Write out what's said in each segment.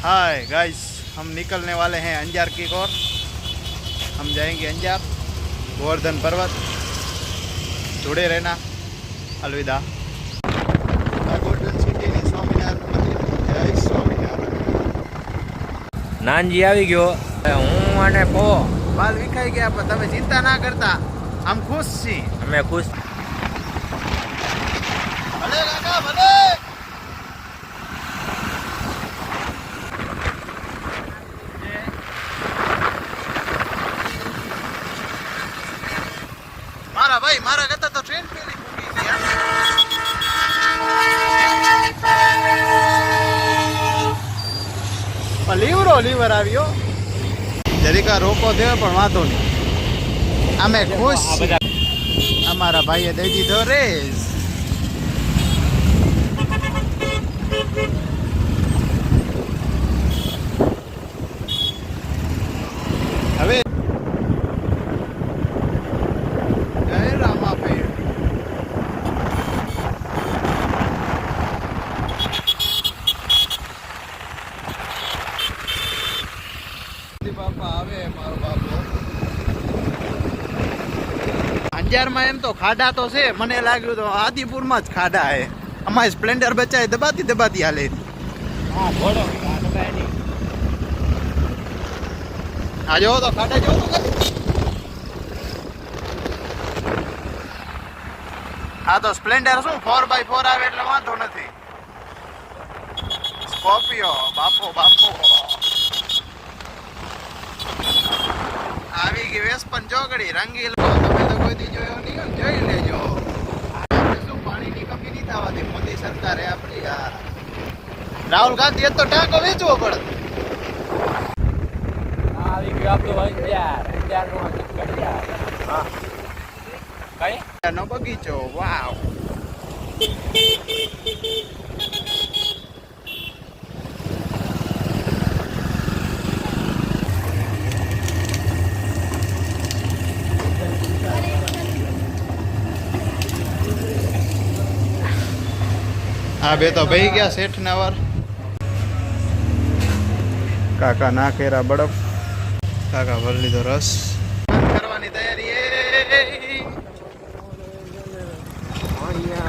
Hi guys हम निकलने वाले हैं अंजार की ओर हम जाएंगे अंजार गोवर्धन पर्वत जुड़े रहना अलविदा गोल्डन सिटी ની સ્વામિનારાયણ મંદિર જય સ્વામિનારાયણ નાનજી આવી ગયો હું અને પો બાલ વિખાઈ ગયા પણ તમે ચિંતા ના કરતા આમ ખુશ છીએ અમે ખુશ રોકો થયો પણ વાંધો નહીં. અમે ખુશ અમારા ભાઈએ દઈ દીધો રેસ હવે જય રામાભાઈ બાપા આવે મારો બાપો. અંજારમાં એમ તો ખાડા તો છે મને લાગ્યું તો આદિપુરમાં જ ખાડા છે. અમારે સ્પ્લેન્ડર બચાય દબાતી દબાતી હાલે. હા જોવો તો ખાડા જોવો હા તો સ્પ્લેન્ડર શું ફોર બાય ફોર આવે એટલે વાંધો નથી. સ્કોર્પિયો બાપો બાપો. આવી ગઈ વેસ્પન ચોકડી રંગીલો તમે તો કોઈ દી જોયો નહીં ને જોઈ લેજો. આપણે શું પાણીની કમી નહીં થવાથી મોદી સરકારે આપણી યાર રાહુલ ગાંધી તો ટાંકો વેચવો પડે. આવી ગયો આપણું અંજાર નો ચક્કરિયા. હા. કઈ? નો બગીચો વાવ. હા બે તો ભાઈ ગયા શેઠ ને વાર. કાકા નાખેરા બડફ કાકા ભરી લીધો રસ. કરવાની તૈયારી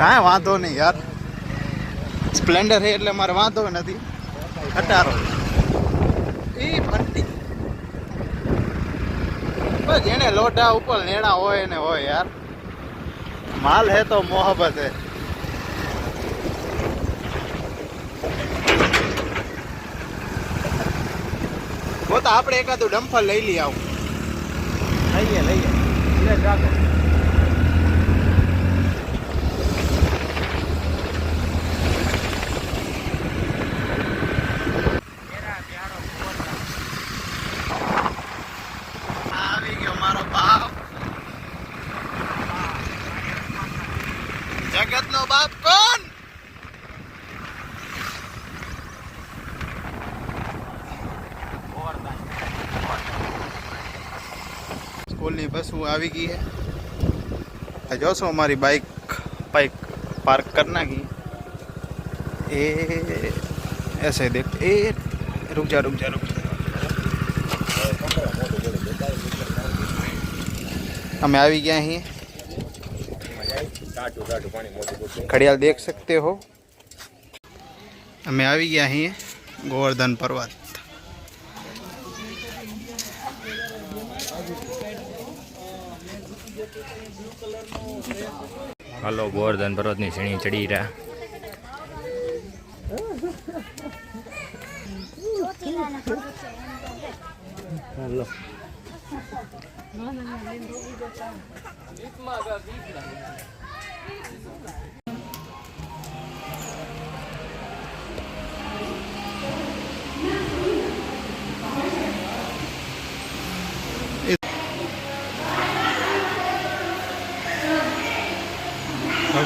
કાંઈ વાંધો નહીં યાર. સ્પ્લેન્ડર છે એટલે મારે વાંધો નથી. ખટારો. એ બસ જેને લોઢા ઉપર નેણા હોય ને હોય યાર. માલ હે તો મોહબ્બત હે. वो આપણે એકાદું ડમ્ફર લઈ લઈ આવું. લઈએ લઈએ. बस वो आ गई है जो सो हमारी बाइक बाइक पार्क करना की ए ऐसे देख ए रुक जा रुक जा रुक जा हमें आ भी गया ही घड़ियाल देख सकते हो हमें आ भी गया ही गोवर्धन पर्वत હાલો ગોવર્ધન પર્વતની સીણી ચડી રહ્યા. હાલો.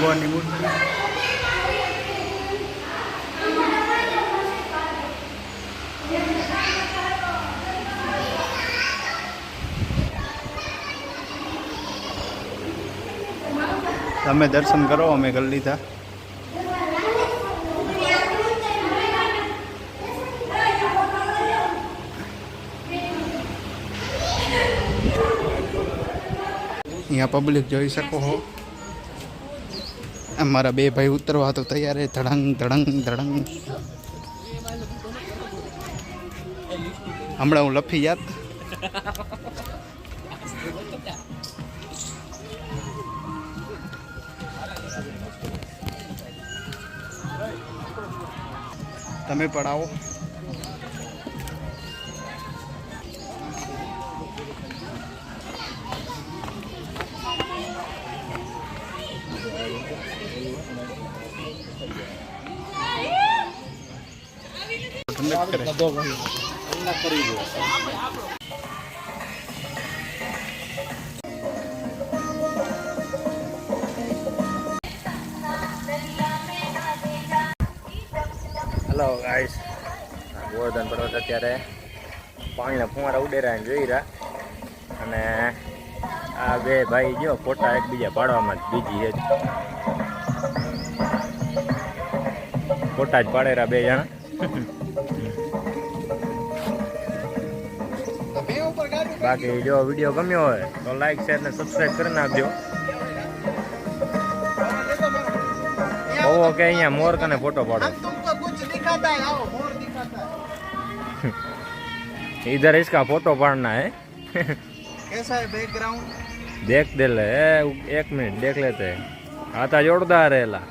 ભગવાનની મૂર્તિ. તમે દર્શન કરો અમે કરી લીધા અહીંયા પબ્લિક જોઈ શકો હો. અમારા બે ભાઈ ઉતરવા તો તૈયાર ધડંગ ધડંગ ધડંગ. હમણાં હું લફી યાદ. તમે પણ આવો. કરે. હલો ગાઈસ ગોવર્ધન પર્વત અત્યારે પાણીના ફુવારા ઉડેરા જોઈ રહ્યા. અને આ બે ભાઈ જો ફોટા એકબીજા પાડવામાં જ બીજી છે. ફોટા જ પાડેરા બે જણા. બાકી જો વિડીયો ગમ્યો હોય તો લાઈક શેર ને સબસ્ક્રાઈબ કરી નાખજો બહુ કે અહીંયા મોર કને ફોટો પાડો हम तुमको कुछ दिखाता है आओ मोर दिखाता है इधर इसका फोटो पड़ना है कैसा है बैकग्राउंड देख दे ले एक मिनट देख लेते हैं आता जोरदार है ला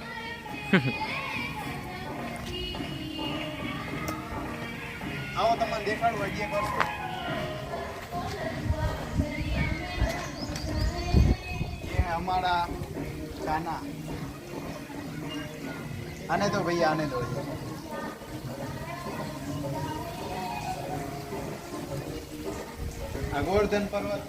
आओ તમને દેખાડું હજી એક અમારા કાના આને તો ભાઈ આને દો. આ ગોવર્ધન પર્વત.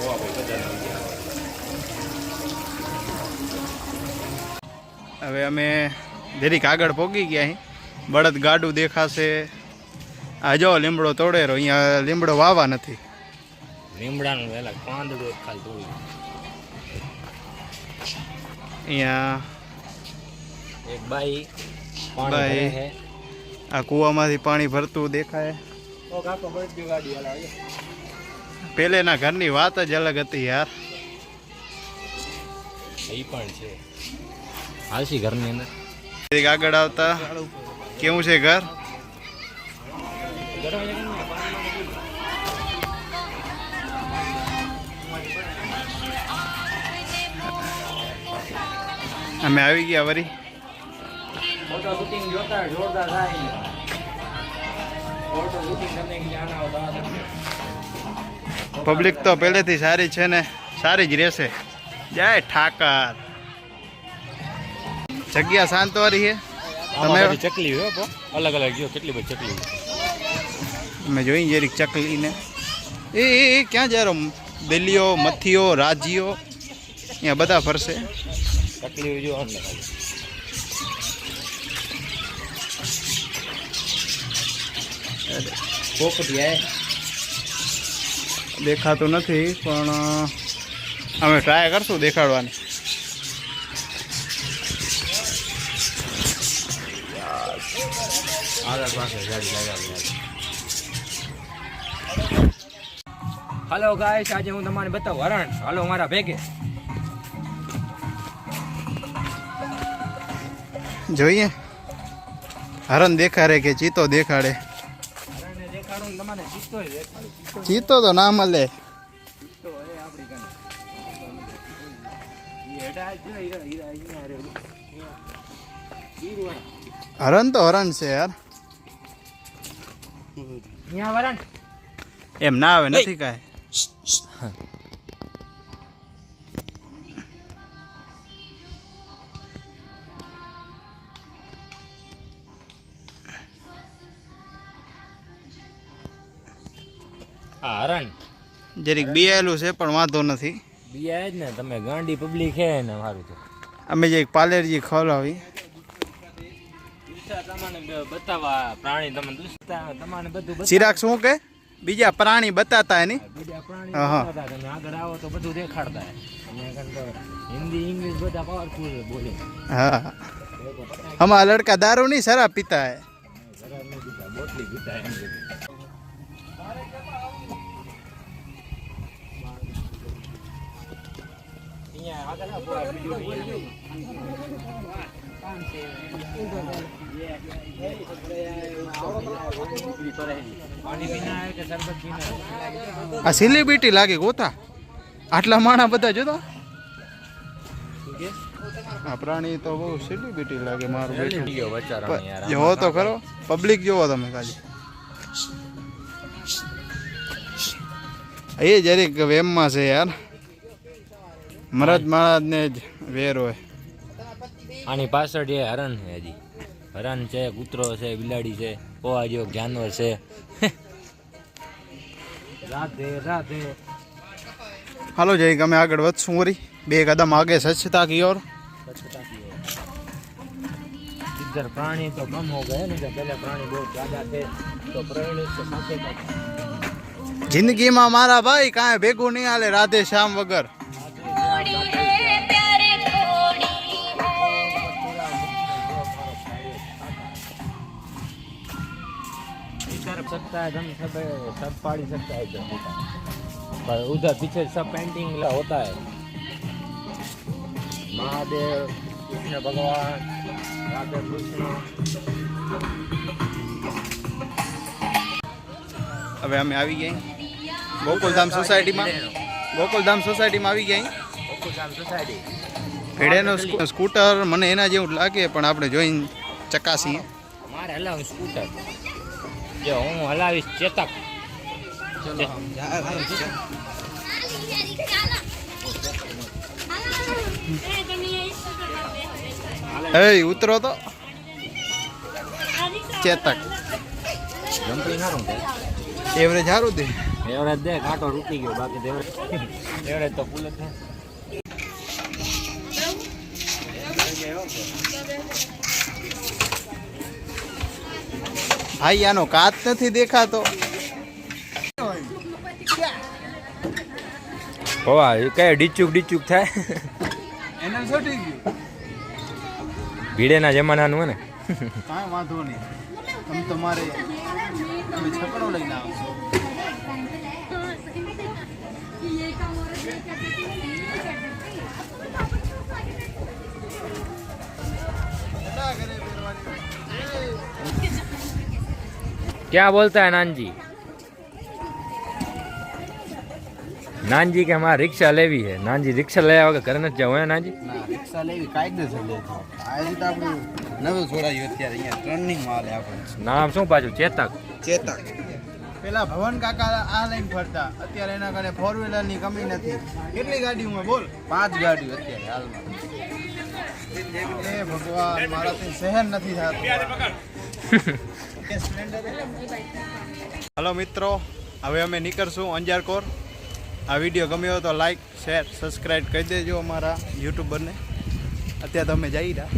Boa, vou fazer a હવે અમે જરીક આગળ પહોંચી ગયા અહીં બળદ ગાડું દેખાશે. આ જો લીમડો તોડેરો અહીંયા લીમડો વાવા નથી. લીમડાનું વેલા પાંદડું ખાલી તોડી અહીંયા એક બાઈ. પાણી આ કૂવામાંથી પાણી ભરતું દેખાય. પેલેના ઘરની વાત જ અલગ હતી યાર. એ પણ છે. હાલસી ઘરની અંદર? જરીક આગળ આવતા. કેવું છે ઘર? અમે આવી ગયા વરી. ફોટો શૂટિંગ જોતા જોરદાર થાય. ફોટો શૂટિંગ કરને કે જાના પબ્લિક તો પહેલેથી સારી છે ને સારી જ રહેશે. જય ઠાકર જગ્યા શાંતવારી છે. તમે? તમે ચકલી હોય પો અલગ અલગ જો કેટલી બધી ચકલી અમે જોઈ જરીક ચકલીને. એ એ એ ક્યાં જાય રહ્યો દિલ્હીઓ મથીઓ રાજીઓ અહીંયા બધા ફરશે. ચકલી જો અંદર ખાલી. પોપટી આય દેખાતું નથી પણ અ, અમે ટ્રાય કરશું દેખાડવાની. હલો ગાઈસ આજે હું તમારે બતાવું હરણ. હાલો મારા ભેગે. જોઈએ. હરણ દેખાડે કે ચીતો દેખાડે? ચીતો તો ના મળે હરણ તો હરણ છે યાર. એમ ના આવે નથી કાંઈ. હા હરણ. જરીક બિયાયેલું છે પણ વાંધો નથી. બિયા જ ને તમે ગાંડી પબ્લિક હે ને મારું તો. અમે જે પાલેરજી ખવડાવી. ખોલાવી પ્રાણી તમને દુસતા તમને બધું ચિરાગ શું કે? બીજા પ્રાણી બતાતા એની? બીજા પ્રાણી હા, હા. તમે આગળ આવો તો બધું દેખાડતા. હિન્દી ઇંગ્લિશ બધા પાવરફુલ બોલે. હા. અમારા લડકા દારૂ નહીં શરાબ પીતા હે. ઘરે નહીં પીતા, બોટલી પીતા એમ આ સેલિબ્રિટી લાગે ગોતા. આટલા માણા બધા જોતો? આ પ્રાણી તો બહુ સેલિબ્રિટી લાગે મારું બેઠું. જોવો તો ખરો. પબ્લિક જોવો તમે ખાલી. એ જરીક વેમમાં છે યાર. મરદ મહારાજને જ વેર હોય. આની પાછળ એ હરણ છે હજી. હરણ છે કૂતરો છે બિલાડી છે પોવા જેવો જાનવર છે. રાધે રાધે. હાલો જઈ અમે આગળ વધશું વરી. બે કદમ આગે સ્વચ્છતા કી ઓર. ઇધર પ્રાણી તો કમ હો ગયા ને પહેલા પ્રાણી બહુ જ્યાદા થે તો પ્રાણી તો સાથે જિંદગીમાં મારા ભાઈ કાંઈ ભેગું નહીં હાલે રાધે શ્યામ વગર. सकता है हम सब सब पाड़ी सकता है इधर पर उधर पीछे सब पेंटिंग होता है महादेव कृष्ण भगवान राधा कृष्ण હવે અમે આવી ગયા ગોકુલધામ સોસાયટીમાં ગોકુલધામ સોસાયટીમાં આવી ગયા ગોકુલધામ સોસાયટી ભેડેનો સ્કૂ- સ્કૂટર મને એના જેવું જ લાગે પણ આપણે જોઈને ચકાસીએ મારે હલાવું સ્કૂટર જો હું હલાવીશ ચેતક. એ ઉતરો તો. ચેતક. જમ્પિંગ હારું એવરેજ સારું દે. એવરેજ દે કાંટો રૂકી ગયો બાકી એવરેજ તો ફૂલ જ ભાઈ આનો કાચ નથી દેખાતો. પવા કઈ ડીચુક ડીચુક થાય? એને ગયું. ભીડેના જમાનાનું હોય ને? કાંઈ વાંધો નહીં. તમે તમારે તમે છકડો લઈને આવશો. क्या बोलता है नानजी નાનજી કે અમારે રિક્ષા લેવી છે નાનજી રિક્ષા લેવા વગર ઘરે નથી જવું હે નાનજી ના રિક્ષા લેવી કાયદેસર લેજો આ રીતે આપણું નવું છોડાયું અત્યારે અહીંયા ટ્રેનિંગ માં હાલે આપણે નામ શું પાછું ચેતક ચેતક પેલા ભવન કાકા આ લઈને ફરતા અત્યારે એના કારણે ફોર વ્હીલર ની કમી નથી કેટલી ગાડીઓમાં બોલ પાંચ ગાડીઓ અત્યારે હાલમાં એ ભગવાન મારાથી સહન નથી થતું હલો મિત્રો, હવે અમે નીકળશું અંજાર કોર આ વીડિયો ગમ્યો તો લાઈક શેર સબસ્ક્રાઈબ કરી દેજો અમારા યુટ્યુબરને. અત્યારે તમે જઈ રહ્યા.